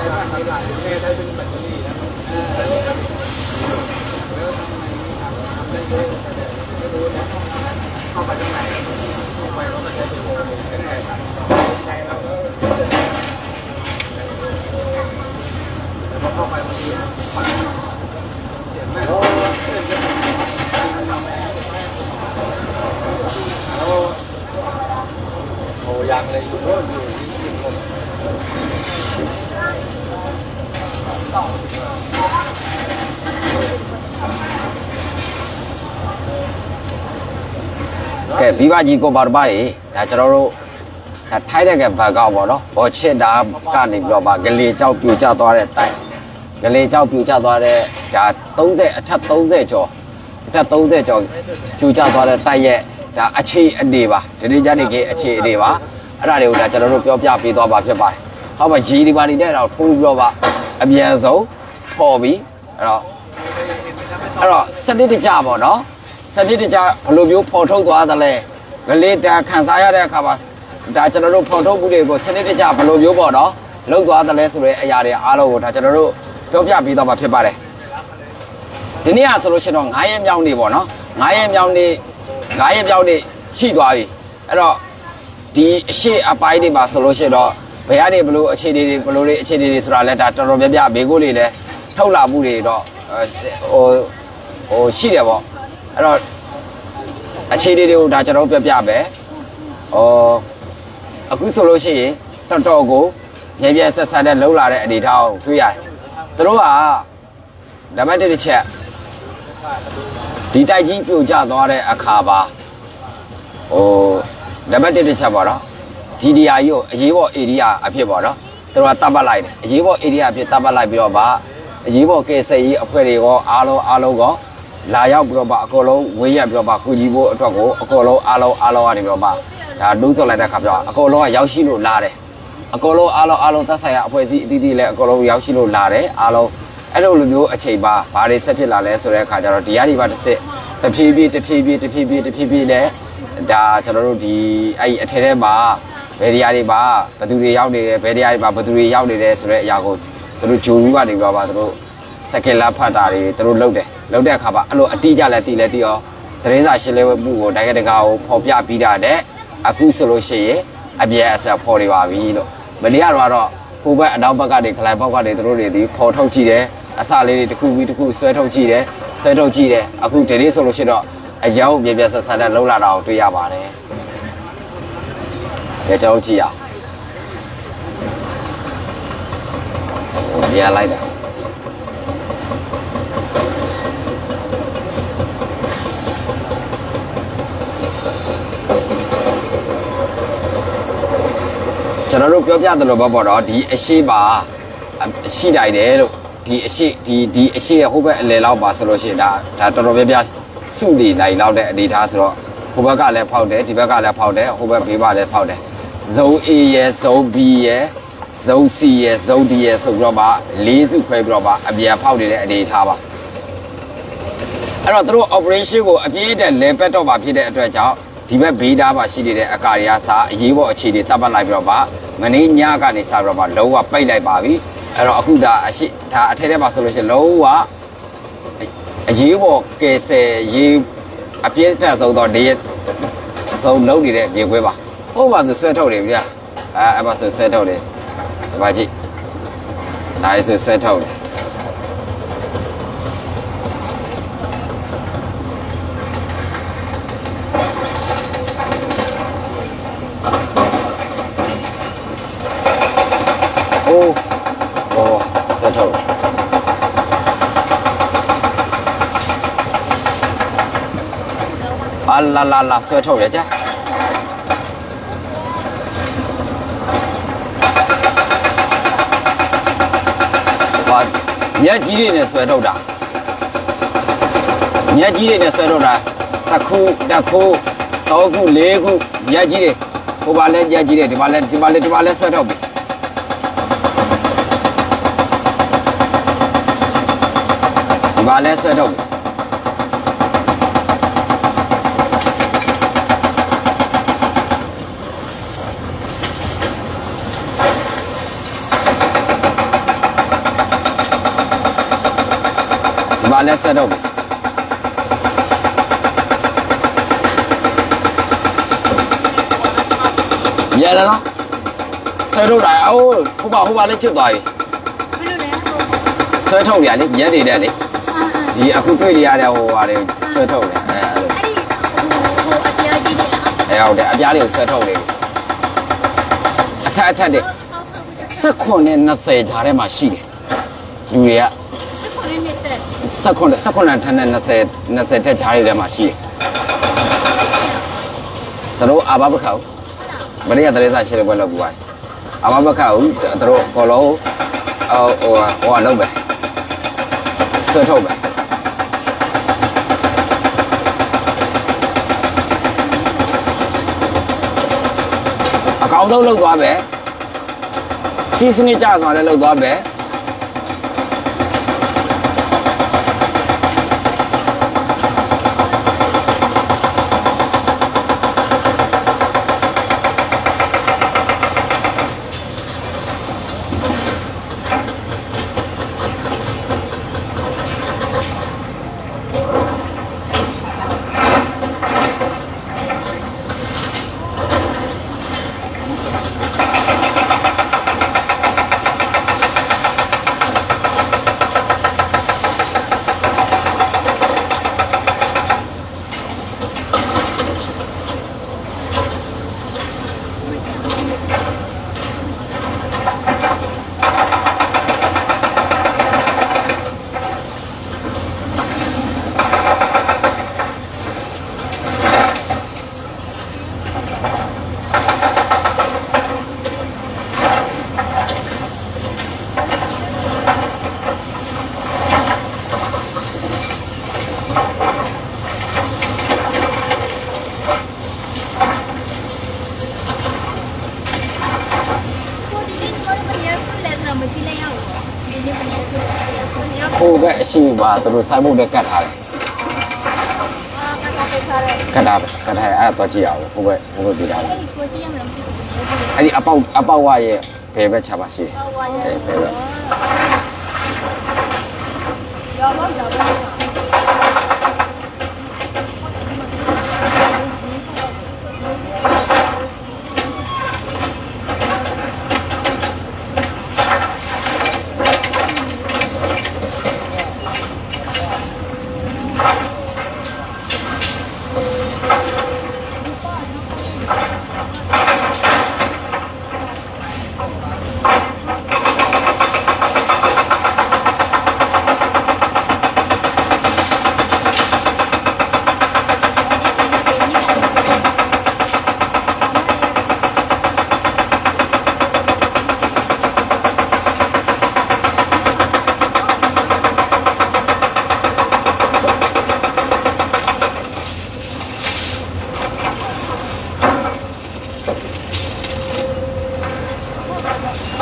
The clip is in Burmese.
เข้าไปข้างในเข้าไปแล้วก็ใช้ตัวเองเป็นไงครับ ကဲဘီဘာကြီးကိုပါတပါးကြီးဒါကျွန်တော်တို့ဒါထိုက်တဲ့ကဘတ်ကောက်ပေါ့နော်ဘောချစ်တာကနေပြီးတော့ဗာဂလေကြောက်ပြူကျသွားတဲ့တိုက်ဂလေကြောက်ပြူကျသွားတဲ့ဒါ30အထက်30ကျော်အထက်30ကျော်ပြူကျသွားတဲ့တိုက်ရဲ့ဒါအခြေအနေပါဒီနေ့ညနေခင်းအခြေအနေပါအဲ့ဒါတွေကိုဒါကျွန်တော်တို့ပြောပြပေးသွားပါဖြစ်ပါတယ်ဟောပါရီဒီပါနေနဲ့တော့ထိုးပြီးတော့ဗာ အမြန်ဆုံးပေါ်ပြီးအဲ့တော့အဲ့တော့စနစ်တကျပေါ့နော်စနစ်တကျဘယ်လိုမျိုးဖော်ထုတ်သွားသလဲဂလေးတာခန်းစားရတဲ့အခါမှာဒါကျွန်တော်တို့ဖော်ထုတ်မှုတွေကိုစနစ်တကျဘယ်လိုမျိုးပေါ့နော်လုပ်သွားသလဲဆိုတဲ့အရာတွေအားလုံးကိုဒါကျွန်တော်တို့ပြောပြပြီးတော့မှာဖြစ်ပါတယ်ဒီနေ့ကဆိုလို့ရှိရင်တော့9ရက်မြောက်နေ့ပေါ့နော်9ရက်မြောက်နေ့9ရက်မြောက်နေ့ရှိသွားပြီအဲ့တော့ဒီအရှိအပိုင်းတွေပါဆိုလို့ရှိရင်တော့ ဘယ်ကနေဘလို့အခြေအနေတွေဘလို့တွေအခြေအနေတွေဆိုတာလဲဒါတော်တော်များများဘေးကိုတွေလည်းထုတ်လာမှုတွေတော့အဲဟိုဟိုရှိတယ်ပေါ့အဲ့တော့အခြေအနေတွေကိုဒါကျွန်တော်တို့ပြပြမယ်ဟောအခုဆိုလို့ရှိရင်တော်တော်ကိုရေပြည့်ဆက်ဆက်တဲ့လှုပ်လာတဲ့အနေအထားကိုတွေ့ရတယ်သူတို့ကဓမ္မတစ်တစ်ချက်ဒီတိုက်ကြီးပြိုကျသွားတဲ့အခါပါဟိုဓမ္မတစ်တစ်ချက်ပေါ့နော် ဒီနေရာကြီးကိုအရေးပေါ် area အဖြစ်ပေါ့နော်သူတို့ကတပ်ပတ်လိုက်တယ်အရေးပေါ် area အဖြစ်တပ်ပတ်လိုက်ပြီးတော့ဗာအရေးပေါ်ကေဆယ်ကြီးအဖွဲ့တွေရောအားလုံးအားလုံးကောလာရောက်ပြီးတော့ဗာအကုန်လုံးဝင်းရက်ပြီးတော့ဗာကုကြီးဖို့အတွက်ကိုအကုန်လုံးအားလုံးအားလုံးကနေပြီးတော့ဗာဒါဒုဆော်လိုက်တဲ့ခါပြောအကုန်လုံးကရောက်ရှိလို့လာတယ်အကုန်လုံးအားလုံးအားလုံးသက်ဆိုင်ရာအဖွဲ့အစည်းအသီးသီးလည်းအကုန်လုံးရောက်ရှိလို့လာတယ်အားလုံးအဲ့လိုလိုမျိုးအချိန်ပါဘာတွေဆက်ဖြစ်လာလဲဆိုတဲ့အခါကျတော့ဒီရဒီပါတစ်စစ်တဖြည်းဖြည်းတဖြည်းဖြည်းတဖြည်းဖြည်းတဖြည်းဖြည်းနဲ့ဒါကျွန်တော်တို့ဒီအဲ့ဒီအထက်ထဲမှာ ဘယ်နေရာတွေပါဘယ်သူတွေရောက်နေတယ်ဘယ်နေရာတွေပါဘယ်သူတွေရောက်နေတယ်ဆိုတဲ့အရာကိုသူတို့ဂျိုလူကနေပြောပါသူတို့စက်ကင်လာဖတ်တာတွေသူတို့လုပ်တယ်လုပ်တဲ့အခါမှာအဲ့လိုအတိအကျလည်းတည်လည်းတည်ရောသတင်းစာရှင်းလင်းမှုကိုတိုင်းကတကာကိုဖော်ပြပြီးတာတဲ့အခုဆိုလို့ရှိရင်အပြည့်အဆက်ဖော်နေပါပြီလို့မနေ့ကတော့ဟိုဘက်အနောက်ဘက်ကနေခလိုက်ဘောက်ကနေသူတို့တွေဒီဖော်ထုတ်ကြည့်တယ်အစလေးတွေတစ်ခုပြီးတစ်ခုဆွဲထုတ်ကြည့်တယ်ဆွဲထုတ်ကြည့်တယ်အခုဒီနေ့ဆိုလို့ရှိရင်တော့အယောင်ပြပြဆက်ဆက်နဲ့လှုပ်လာတာကိုတွေ့ရပါတယ် ကြကြောက်ကြည့်ရအောင်ပြန်လိုက်တာကျွန်တော်တို့ပြောပြသလိုပဲပေါ့နော်ဒီအရှိပါအရှိတိုင်းတယ်လို့ဒီအရှိဒီဒီအရှိရဲ့ဟိုဘက်အလယ်လောက်ပါဆိုလို့ရှိရင်ဒါဒါတော်တော်များများစုနေနိုင်လောက်တဲ့အနေအထားဆိုတော့ဟိုဘက်ကလည်းဖောက်တယ်ဒီဘက်ကလည်းဖောက်တယ်ဟိုဘက်ဘေးပါလည်းဖောက်တယ် ဇုံ A ရဲ့ဇုံ B ရဲ့ဇုံ C ရဲ့ဇုံ D ရဲ့ဆိုပြီးတော့မှ၄စုခွဲပြီးတော့မှအပြန်ဖောက်နေတဲ့အနေအထားပါအဲ့တော့သူတို့ operation ကိုအပြည့်တဲ့ level တော့ပါဖြစ်တဲ့အတွက်ကြောင့်ဒီဘက်ဘေးသားပါရှိနေတဲ့အကာတွေကစားအရေးပေါ်အခြေအနေတပ်ပတ်လိုက်ပြီးတော့မှမနေ့ညကနေစပြီးတော့မှလုံးဝပိတ်လိုက်ပါပြီအဲ့တော့အခုဒါအရှိဒါအထက်ထဲမှာဆိုလို့ရှိရင်လုံးဝအရေးပေါ်ကယ်ဆယ်ရေးအပြည့်တက်ဆုံးတော့နေဆုံးလုံးနေတဲ့မြေခွဲပါ ဟိုပါဆိုဆွဲထုတ်တယ်ဗျာအဲအဲ့ပါဆိုဆွဲထုတ်တယ်ဒီပါကြည့်ဒါဆိုဆွဲထုတ်တယ်လာလာလာဆွဲထုတ်ရကြ ညက်ကြီးတွေနဲ့ဆွဲထုတ်တာညက်ကြီးတွေနဲ့ဆွဲထုတ်တာတစ်ခုတစ်ခုသုံးခုလေးခုညက်ကြီးတွေဟိုပါလဲညက်ကြီးတွေဒီပါလဲဒီပါလဲဒီပါလဲဆွဲထုတ်ပြီဒီမှာလဲဆွဲထုတ်ပြီ မှာလဲဆက်တော့ပြီရတယ်နော်ဆက်တော့တာအိုးဟိုပါဟိုပါလဲချစ်သွားပြီဘယ်လိုလဲဟိုဆွဲထုတ်ရလေရက်နေတဲ့လေအာအာဒီအခုတွေ့နေရတဲ့ဟိုဟာတွေဆွဲထုတ်တယ်အဲအဲ့လိုအဲ့ဒီဟိုဟိုအတရားကြီးတွေလားအဲဟုတ်တယ်အပြားတွေကိုဆွဲထုတ်နေပြီအထက်အထက်တွေ16နဲ့20ဂျားထဲမှာရှိတယ်လူတွေက 18 18ထန်းနဲ့20 20တက်ကြားတွေထဲမှာရှိတယ်သူတို့အာဘဘခောက်မနေ့ကတရေစာရှယ်ဘွက်လောက်ပူပါအာဘဘခောက်သူတို့ကော်လောဟိုဟိုဟိုလောက်ပဲဆွဲထုတ်ပဲအကောင့်တော့လောက်သွားပဲစီးစနစ်ကြသွားလည်းလောက်သွားပဲ ဟိုဘက်အရှိပါသူတို့ဆိုင်ဘုတ်နဲ့ကတ်ထားတယ်ကတ်ထားပဲကတ်ထားတယ်အဲ့ဒါတော့ကြည့်ရအောင်ဟိုဘက်ဟိုဘက်ပြထားတယ်အဲ့ဒီအပေါက်အပေါက်ဝရဲ့ဘယ်ဘက်ချပါရှိတယ်အဲဘယ်ဘက်ရောဘောရောဘော